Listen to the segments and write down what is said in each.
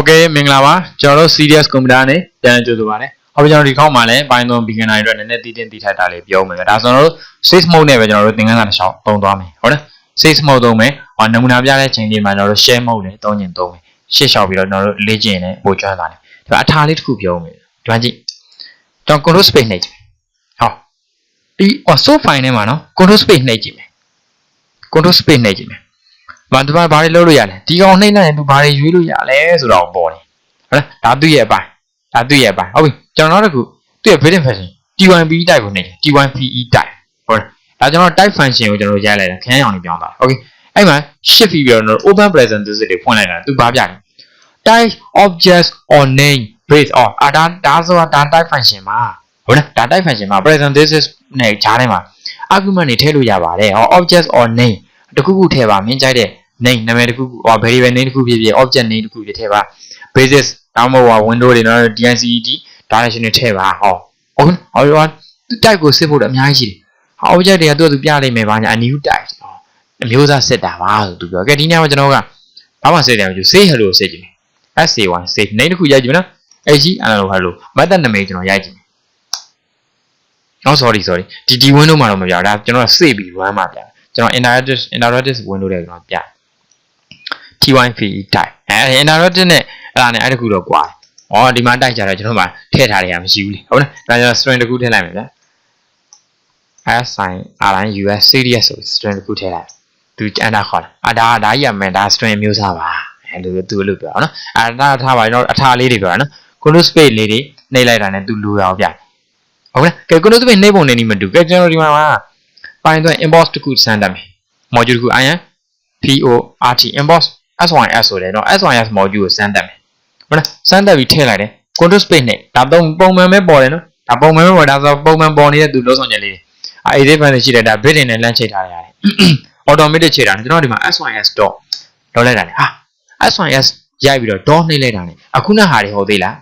ဟုတ်ကဲ့မင်္ဂလာပါကျွန်တော်တို့ serious computer နဲ့ပြန်လည်ကြိုဆိုပါရစေဟုတ်ပြီကျွန်တော်ဒီခေါက်မှာလည်း Python beginner တွေအတွက်နည်းနည်းတည်တင်တည်ထိုက်တာလေးပြောမယ်ဒါဆိုတော့ sys mode နဲ့ပဲကျွန်တော်တို့သင်ခန်းစာတစ်ချောင်းသုံးသွားမယ်ဟုတ်တယ် sys mode သုံးမယ်ဟောနမူနာပြတဲ့ချိန်လေးမှာကျွန်တော်တို့ share mode နဲ့သုံးကျင်သုံးမယ်ရှေ့လျှောက်ပြီးတော့ကျွန်တော်တို့လေ့ကျင့်နေပို့ကျွမ်းတာလေဒါအထာလေးတစ်ခုပြောမယ်ဒီမှာကြည့်ကျွန်တော် control space နှိပ်ကြည့်မယ်ဟောဒီ source file ထဲမှာနော် control space နှိပ်ကြည့်မယ် control space နှိပ်ကြည့်မယ် ဘာဒီမှာဘာတွေလုပ်လို့ရလဲဒီကောင်နှိပ်လိုက်ရင်သူဘာတွေရွေးလို့ရလဲဆိုတော့ပေါ်တယ်ဟုတ်လားဒါသူ့ရဲ့အပိုင်းဒါသူ့ရဲ့အပိုင်းဟုတ်ပြီကျွန်တော်နောက်တစ်ခုသူ့ရဲ့ built-in function T1P type ကိုနှိပ်တယ် T1PE type ဟုတ်တယ်ဒါကျွန်တော် type function ကိုကျွန်တော်ရိုက်လိုက်တယ်ခန်းရောင်လေးပြောင်းသွားတယ် okay အဲ့မှာ shift ပြီးတော့ open parenthesis တွေဖွင့်လိုက်တာသူဘာပြလဲ type objects or name base or အာဒါဒါဆိုတာဒါ type function မှာဟုတ်လားဒါ type function မှာ parenthesis နဲ့ဂျားထဲမှာ argument တွေထည့်လို့ရပါတယ်ဟော objects or name တခုခုထည့်ပါမင်းကြိုက်တဲ့ name နာမည်တခုခုဟော variable name တခုဖြစ်ဖြစ် object name တခုဖြစ်ထည့်ပါ basis တောင်းမဟုတ် window တွေနော် DICED direction တွေထည့်ပါဟောဟုတ်ဟောဟော type ကိုစစ်ဖို့တော့အများကြီးရှိတယ်ဟာ object တွေကသူ့အတူပြလိုက်မယ်ဘာညာ a new type ဟောအမျိုးသားစစ်တာပါဆိုသူပြောကဲဒီညမှာကျွန်တော်ကဘာမှစစ်တယ်မကြည့် say hello စစ်ကြည့်မယ် SA1 save name တခုရိုက်ကြည့်မယ်နော် AG analog hello method နာမည်ကျွန်တော်ရိုက်ကြည့်မယ်အော် sorry sorry ဒီဒီ window မှာတော့မပြဒါကျွန်တော် save ပြီး run မှာပြကျွန်တော် interactive interactive window တွေကျွန်တော်ပြ T1PE type အဲ interactive နဲ့အဲ့ဒါနဲ့အဲ့တခုတော့ကွာဩဒီမှာတိုက်ကြတော့ကျွန်တော်မှထည့်ထားတယ်ရမရှိဘူးလေဟုတ်လားဒါကြောင့် string တခုထည့်လိုက်မယ်ဗျာ assign rn us serious ဆို string တခုထည့်လိုက်သူအန်တာခေါ်တာအာဒါဒါကြီးရမယ်ဒါ string မျိုးစားပါအဲလိုသူလို့ပြောနော်အာဒါထားပါကျွန်တော်အထာလေးတွေပြောတာနော် close space လေးတွေနှိပ်လိုက်တာနဲ့သူလိုရအောင်ဗျဟုတ်လားကဲ close space နှိပ်ပုံနေနေမတူကဲကျွန်တော်ဒီမှာပိုင်းတော့ inbox တခုစမ်းတတ်မယ် module တခု in port inbox sys ဆိုတယ်နော် sys module ကိုစမ်းတတ်မယ်ဟုတ်လားစမ်းတက်ပြီးထည့်လိုက်တယ် control space နဲ့ဒါပုံပုံမှန်ပဲပေါ်တယ်နော်ဒါပုံမှန်ပဲပေါ်ဒါဆိုပုံမှန်ပေါ်နေတဲ့သူလုံးဆောင်ချက်လေးတွေအဲ edit function ရှိတယ်ဒါ bit နဲ့လမ်းချိတ်ထားရတယ် automatic ချိန်တာကျွန်တော်ဒီမှာ sys dot လောက်လိုက်တာလေဟာ sys ရိုက်ပြီးတော့ dot နှိပ်လိုက်တာလေအခုနဟာတွေဟုတ်သေးလား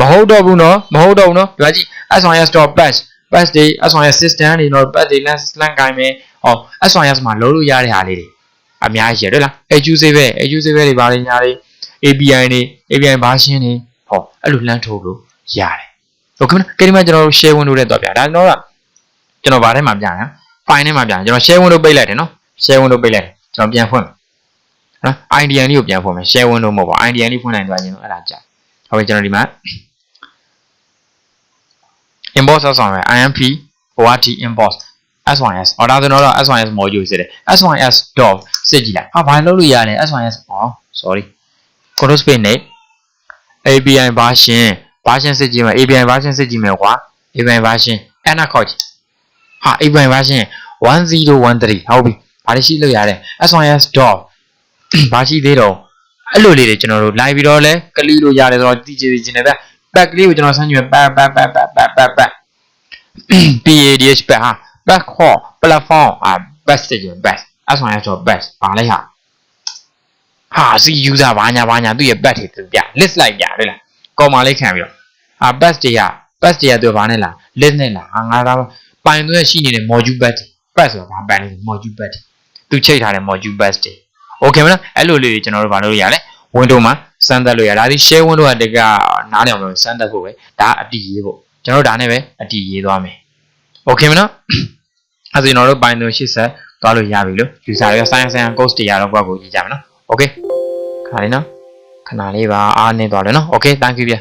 မဟုတ်တော့ဘူးနော်မဟုတ်တော့ဘူးနော်ဒီမှာကြည့် sys dot patch patch တွေ sys system တွေတော့ patch တွေ lens lens ကိုင်းမယ်ဟော sys မှာလုံးလို့ရတဲ့ဟာလေးတွေ အများကြီးရတယ်လား exclusive ပဲ exclusive တွေဘာတွေညာတွေ API တွေ API version တွေဟောအဲ့လိုလှမ်းထိုးလို့ရတယ်ဟုတ်ကဲ့ကဲဒီမှာကျွန်တော်တို့ share window နဲ့တော့ပြဒါကျွန်တော်ကကျွန်တော်ဗာထဲမှာပြရ file ထဲမှာပြကျွန်တော် share window ပိတ်လိုက်တယ်နော် share window ပိတ်လိုက်တယ်ကျွန်တော်ပြန်ဖွင့်မယ်နော် IDN လေးကိုပြန်ဖွင့်မယ် share window မဟုတ်ပါ IDN လေးဖွင့်နိုင်သွားရင်တော့အဲ့ဒါကြာဟုတ်ပြီကျွန်တော်ဒီမှာ inbox ဆောက်ဆောင်ရယ် IMP ORT inbox SYS ဟောဒါဆိုတော့ SYS module စစ်တယ် SYS dot စစ်ကြည့်လိုက်ဟာဘာလို့လို့ရလဲ SYS ဟော sorry control space နဲ့ API version version စစ်ကြည့်မယ် API version စစ်ကြည့်မယ်ကွာ API version anna coach ဟာ API version 1013ဟုတ်ပြီဘာလို့ရှိလို့ရလဲ SYS dot ဘာရှိသေးတော့အဲ့လိုလေးတွေကျွန်တော်တို့ live ပြီးတော့လဲကလီလို့ရတယ်ဆိုတော့တည်ကြည်ခြင်းနဲ့ဗျ back လေးကိုကျွန်တော်ဆန်းကြည့်မယ် back back back back back back back PADH back ဟာ back call platform အာ best တည်း best SYS dot best ဘာလဲဟာဟာစီ user ဘာညာဘာညာသူ့ရဲ့ back တွေသူပြ list လိုက်ပြတယ်လားကော်မာလေးခံပြီးတော့အာ best တွေက best တွေကသူဘာနဲ့လား list နဲ့လားဟာငါသားပိုင်သွဲရှိနေတဲ့ module best best ဆိုတာဘာပန်လဲ module best သူချိတ်ထားတဲ့ module best တွေ okay မလားအဲ့လိုလေးတွေကျွန်တော်တို့ဘာလို့ရလဲ window မှာစမ်းသပ်လို့ရဒါဒီ share window ကတကနားလည်အောင်လို့စမ်းသပ်ဖို့ပဲဒါအတီးရေးဖို့ကျွန်တော်တို့ဒါနဲ့ပဲအတီးရေးသွားမယ် okay မလား အဲ့ဒါကျွန်တော်တို့ Python 80သွားလို့ရပြီလို့ user တွေက science science course တွေရတော့ဘက်ကိုရေးကြမယ်နော် okay ခါလေးနော်ခဏလေးပါအားနေသွားတယ်နော် okay thank you ဗျ